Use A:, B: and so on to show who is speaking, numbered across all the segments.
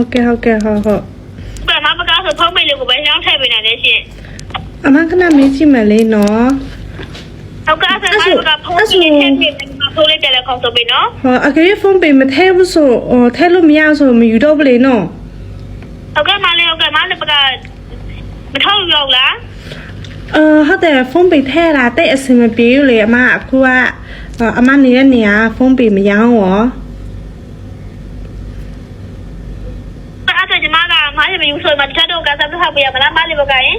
A: ဟုတ်ကဲ့ဟုတ်ကဲ့ဟုတ်ဟုတ်
B: ပထမပကားဆိုဖုန်းပိတ်လေးကိုပဲရောင်းထည့်ပေးနိုင်တယ်ရှင်
A: အမခဏမေးကြည့်မယ်လေနော်
B: ဟုတ်ကဲ့ဆက်ပါပကားဖုန်းပိတ်လေးထည့်ပေးတယ်ဖုန်းလေးပြန်လဲခေါ်ဆိုပေးနော်
A: ဟောအကယ်၍ဖုန်းပေမထဲဘူးဆိုဟောထဲလို့မရဆိုမယူတော့ဘူးလေနော်
B: ဟုတ်ကဲ့မလေးဟုတ်ကဲ့မလေးပကားမထောက်ရောက်လား
A: အာဟုတ်တယ်ဖုန်းပေထဲတာတိတ်အဆင်မပြေဘူးလေအမအခုကအာအမနေတဲ့နေရာဖုန်းပေမရောင်းရော
B: အဲ့ဒါကျ မကမလေးမယူဆိုမှတခြားတော့ကစားပြထားပေးရမလားမလေးပကားရင်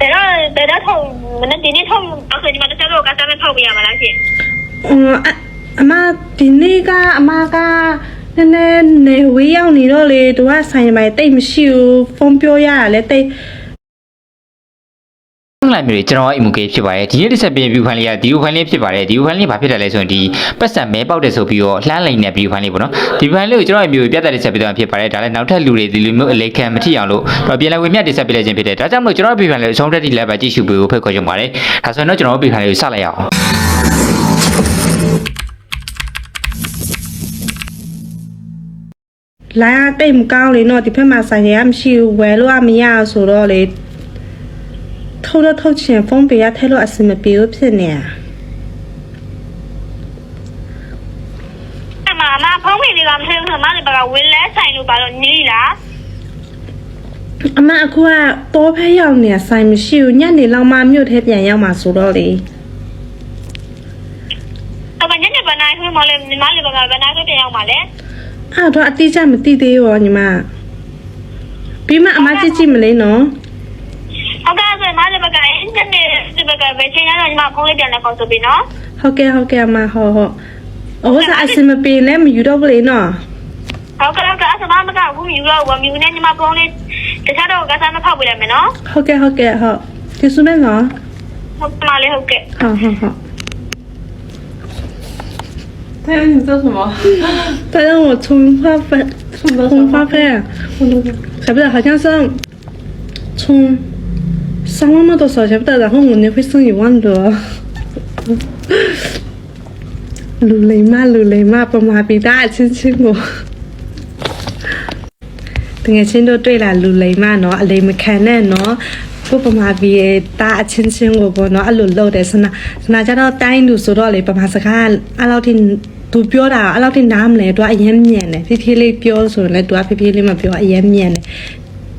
B: ဒါတော့ဒါတော့ထောက်မနေ့ဒီနေ့ထောက်အခုဒီမှာတခြားတော့ကစားပြထောက်ပေးရမလားရှင်
A: အော်အအမဒီနေ့ကအမကနည်းနည်းနေဝေးရောက်နေတော့လေသူကဆိုင်မိုင်တိတ်မရှိဘူးဖုန်းပြောရတာလဲတိတ်
C: ဟုတ်လားမျိုးတွေကျွန်တော်အိမ်မူကေဖြစ်ပါတယ်ဒီနေ့တစ်ဆက်ပြင် view file လေးကဒီ view file လေးဖြစ်ပါတယ်ဒီ view file လေးဘာဖြစ်တယ်လဲဆိုရင်ဒီပတ်စံမဲပေါက်တယ်ဆိုပြီးတော့လှမ်းလိန်တဲ့ view file လေးပေါ့နော်ဒီ view file လေးကိုကျွန်တော်အိမ်မျိုးပြတ်တဲ့တစ်ဆက်ပြီးတော့ဖြစ်ပါတယ်ဒါလည်းနောက်ထပ်လူတွေဒီလိုမျိုးအလေးခံမထိအောင်လို့တော့ပြန်လည်ဝင်မြတ်တစ်ဆက်ပြလိုက်ခြင်းဖြစ်တယ်ဒါကြောင့်မလို့ကျွန်တော် view file လေးကိုအဆုံးတက်တိလည်းပဲကြည့်ရှုပေးဖို့ဖိတ်ခေါ်ချင်ပါတယ်ဒါဆိုရင်တော့ကျွန်တော် view file လေးကိုစလိုက်ရအောင်
A: လိုင်းကတိတ်မကောင်းလေနော်ဒီဖက်မှာဆိုင်ရမရှိဘူးဝယ်လို့ကမရဆိုတော့လေ ထုတ်တော့ထုတ်ချင်ဖုန်းပေရထဲလို့အဆင်မပြေဘူးဖြစ်နေတာ
B: အမအမဖုန်းပိတ်လေးကမထည့်ဘူးဆိုမလေးပကားဝင်းလဲဆိုင်လို့ပါတော့နီးလား
A: အမအခုကတောဖက်ရောက်နေတာဆိုင်မရှိဘူးညနေလောက်မှမြို့ထဲပြန်ရောက်မှာဆိုတော့လေ
B: အမညနေပနာခွင့်မလေးညီမလေးပကားပနာခွင့်ပြန်ရောက်ပါလေ
A: အဲ့တော့အတိအကျမသိသေးဘူးညီမပြီးမှအမကြည့်ကြည့်မလေးနော်
B: ဟုတ်ကဲ့ဆိုမလေးပကားည နေဒီပကားပဲချိန်ရတော့ညီမဖုန်းလေးပြန်လဲခေါ်ဆိုပြီးနော်
A: ဟုတ်ကဲ့ဟုတ်ကဲ့အမဟုတ်ဟုတ်အဝတ်စားအဆင်မပြေလဲမယူတော့ဘူးလေနော်
B: ဟုတ်ကဲ့ဟုတ်ကဲ့အစမမကဘူးမြူတော့ဘူးမြူနေညီမဖုန်းလေးတခြားတော့ကစားမဖောက်ပေးလိုက်မယ်နော်
A: ဟုတ်ကဲ့ဟုတ်ကဲ့ဟုတ်ကျေးဇူးပဲနော်
B: ဟုတ်မလေးဟုတ်ကဲ့
A: 好好好，
D: 他让你做什么？
A: 他让我充话费，充话费，晓不得，好像是充 Самому то со жабта да хонгу не фисэн ю ван до. Лу лей ма лу лей ма па ма пи да чин чин го. တကယ်ချင်းတို့တွေ့လာလူလိမ်မနော်အလိမ်မခံနဲ့နော်ပုပမာပြီးရဲ့တာအချင်းချင်းကိုပေါ့နော်အဲ့လိုလုပ်တယ်ဆနာဆနာကြတော့တိုင်းသူဆိုတော့လေပမာစကားအဲ့လောက်ထိသူပြောတာအဲ့လောက်ထိနားမလဲသူကအရင်မြန်တယ်ဖြည်းဖြည်းလေးပြောဆိုရင်လည်းသူကဖြည်းဖြည်းလေးမပြောအရင်မြန်တယ်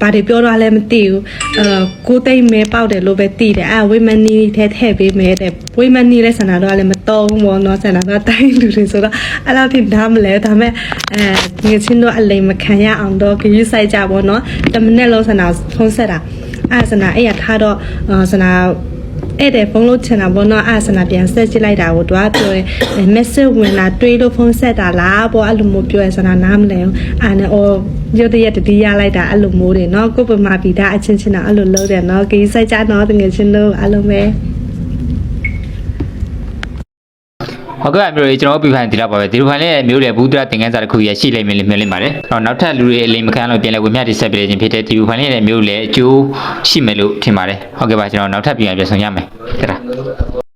A: ဘာတွေပြောတော့လည်းမသိဘူးအဲကိုသိမ့်မဲပေါက်တယ်လို့ပဲသိတယ်အဲဝိမနီထဲထည့်ပေးမယ်တဲ့ဝိမနီလဲဆန္ဒတော့လည်းမတော့ဘူးပေါ့နော်ဆန္ဒတော့တိုင်းလူတွေဆိုတော့အဲ့လောက်ထိနားမလဲဒါပေမဲ့အဲငယ်ချင်းတို့အလိမ်မခံရအောင်တော့ခရီးဆိုင်ကြပေါ့နော်တမနဲ့လုံးဆန္ဒဖုံးဆက်တာအဲဆန္ဒအဲ့ရထားတော့ဆန္ဒ အဲ့တဲ့ဖုန်းလို့ချင်တာပေါ့နော်အဲ့ဆန္ဒပြန်ဆက်ကြည့်လိုက်တာကိုသူကပြောတယ် message ဝင်လာတွေးလို့ဖုန်းဆက်တာလားပေါ့အဲ့လိုမျိုးပြောရဆန္ဒနားမလဲဘူးအဲ့နဲ့အော်ရုတ်တရက်တတိယလိုက်တာအဲ့လိုမျိုးတွေနော်ကိုပမာပီတာအချင်းချင်းတော့အဲ့လိုလုပ်တယ်နော်ကိစ္စကြနော်တကယ်ချင်းတို့အဲ့လိုပဲ
C: ဟုတ်ကဲ့မျိုးတွေကျွန်တော်ပြဖိုင်ဒီလောက်ပါပဲဒီလိုဖိုင်လေးမျိုးတွေဘူးတရသင်ခန်းစာတစ်ခုရရှိလိမ့်မယ်လို့မျှော်လင့်ပါတယ်။တော့နောက်ထပ်လူတွေအလိမ်မခံလို့ပြန်လဲဝင်မြတ်တိဆက်ပြခြင်းဖြစ်တဲ့ဒီလိုဖိုင်လေးမျိုးလည်းအကျိုးရှိမယ်လို့ထင်ပါတယ်။ဟုတ်ကဲ့ပါကျွန်တော်နောက်ထပ်ပြန်ပြန်ဆောင်ရမယ်။ဟုတ်ကဲ့